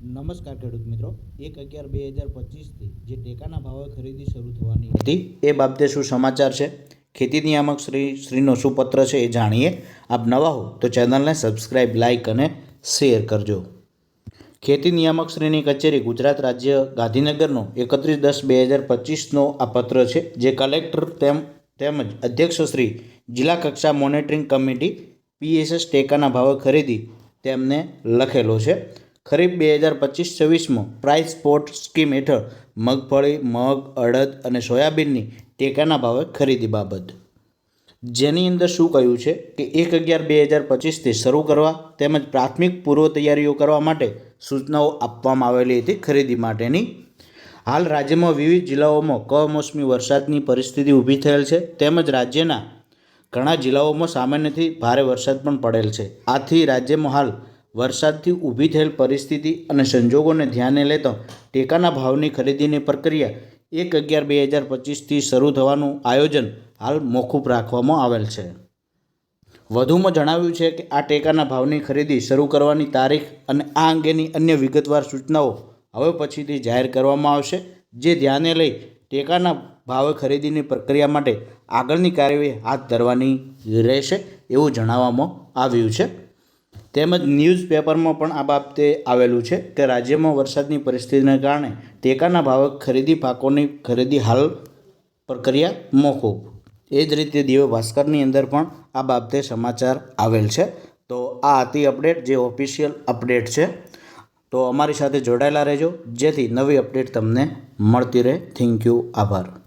નમસ્કાર ખેડૂત મિત્રો. એક અગિયાર બે હજાર પચીસથી જે ટેકાના ભાવે ખરીદી શરૂ થવાની હતી, એ બાબતે શું સમાચાર છે? ખેતી નિયામક શ્રી, શ્રીનો શું પત્ર છે એ જાણીએ. આપ નવા હો તો ચેનલને સબસ્ક્રાઇબ, લાઇક અને શેર કરજો. ખેતી નિયામક શ્રીની કચેરી ગુજરાત રાજ્ય ગાંધીનગરનો એકત્રીસ દસ બે હજાર પચીસનો આ પત્ર છે, જે કલેક્ટર તેમ, તેમજ અધ્યક્ષ શ્રી જિલ્લા કક્ષા મોનિટરિંગ કમિટી પીએસએસ ટેકાના ભાવે ખરીદી તેમને લખેલો છે. ખરીફ બે હજાર પચીસ છવ્વીસમાં પ્રાઇસ સ્પોટ સ્કીમ હેઠળ મગફળી, મગ, અડદ અને સોયાબીનની ટેકાના ભાવે ખરીદી બાબત. જેની અંદર શું કહ્યું છે કે એક અગિયાર બે હજાર પચીસથી શરૂ કરવા તેમજ પ્રાથમિક પૂર્વ તૈયારીઓ કરવા માટે સૂચનાઓ આપવામાં આવેલી હતી ખરીદી માટેની. હાલ રાજ્યમાં વિવિધ જિલ્લાઓમાં કમોસમી વરસાદની પરિસ્થિતિ ઊભી થયેલ છે તેમજ રાજ્યના ઘણા જિલ્લાઓમાં સામાન્યથી ભારે વરસાદ પણ પડેલ છે. આથી રાજ્યમાં હાલ વરસાદથી ઊભી થયેલ પરિસ્થિતિ અને સંજોગોને ધ્યાને લેતા ટેકાના ભાવની ખરીદીની પ્રક્રિયા એક અગિયાર બે હજાર પચીસથી શરૂ થવાનું આયોજન હાલ મોકૂફ રાખવામાં આવેલ છે. વધુમાં જણાવ્યું છે કે આ ટેકાના ભાવની ખરીદી શરૂ કરવાની તારીખ અને આ અંગેની અન્ય વિગતવાર સૂચનાઓ હવે પછીથી જાહેર કરવામાં આવશે, જે ધ્યાને લઈ ટેકાના ભાવે ખરીદીની પ્રક્રિયા માટે આગળની કાર્યવાહી હાથ ધરવાની રહેશે એવું જણાવવામાં આવ્યું છે. તેમજ ન્યૂઝપેપરમાં પણ આ બાબતે આવેલું છે કે રાજ્યમાં વરસાદની પરિસ્થિતિને કારણે ટેકાના ભાવે ખરીદી પાકોની ખરીદી હાલ પ્રક્રિયા મોકૂફ. એ જ રીતે દિવ્ય ભાસ્કરની અંદર પણ આ બાબતે સમાચાર આવેલ છે. તો આ હતી અપડેટ, જે ઓફિશિયલ અપડેટ છે. તો અમારી સાથે જોડાયેલા રહેજો. જેથી નવી અપડેટ તમને મળતી રહે. Thank you. આભાર.